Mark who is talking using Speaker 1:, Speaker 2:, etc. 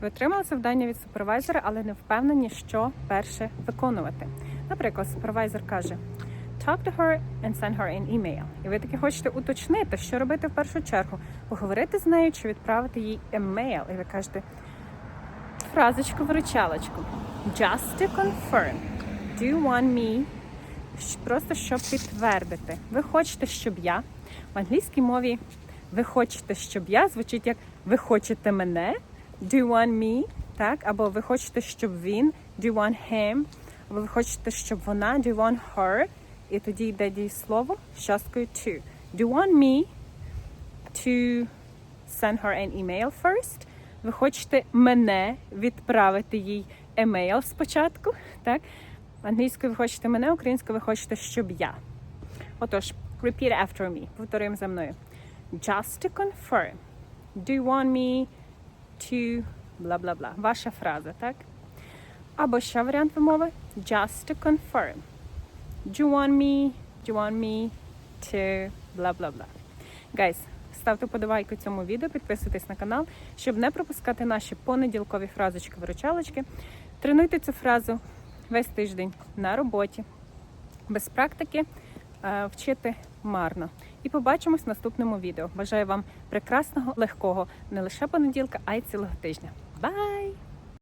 Speaker 1: Ви отримали завдання від супервайзера, але не впевнені, що перше виконувати. Наприклад, супервайзер каже: Talk to her and send her an email. І ви таки хочете уточнити, що робити в першу чергу, поговорити з нею чи відправити їй емейл. І ви кажете фразочку виручалочку. Just to confirm. Do you want me? Просто щоб підтвердити. Ви хочете, щоб я в англійській мові ви хочете, щоб я звучить як ви хочете мене. Do you want me? Так, або ви хочете, щоб він, do you want him? Або ви хочете, щоб вона, do you want her? І тоді йде дієслово з часткою to. Do you want me to send her an email first? Ви хочете мене відправити їй емейл спочатку, так? Англійською ви хочете мене, українською ви хочете, щоб я. Отож, repeat after me. Повторюємо за мною. Just to confirm. Do you want me to бла бла бла. Ваша фраза, так? Або ще варіант вимови. Just to confirm. Do you want me? Do you want me to бла бла бла. Guys, ставте подобайку цьому відео, підписуйтесь на канал, щоб не пропускати наші понеділкові фразочки-виручалочки. Тренуйте цю фразу весь тиждень на роботі. Без практики вчити марно. І побачимось в наступному відео. Бажаю вам прекрасного, легкого не лише понеділка, а й цілого тижня. Бай!